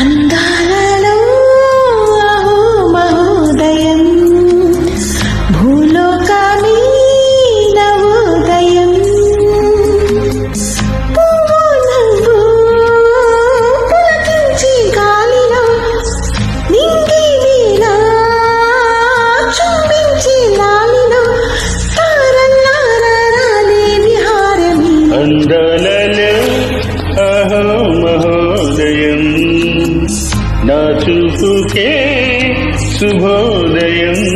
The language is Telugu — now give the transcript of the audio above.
అందా నందలలే అహో మహోదయం. నా చూపుకే శుభోదయం.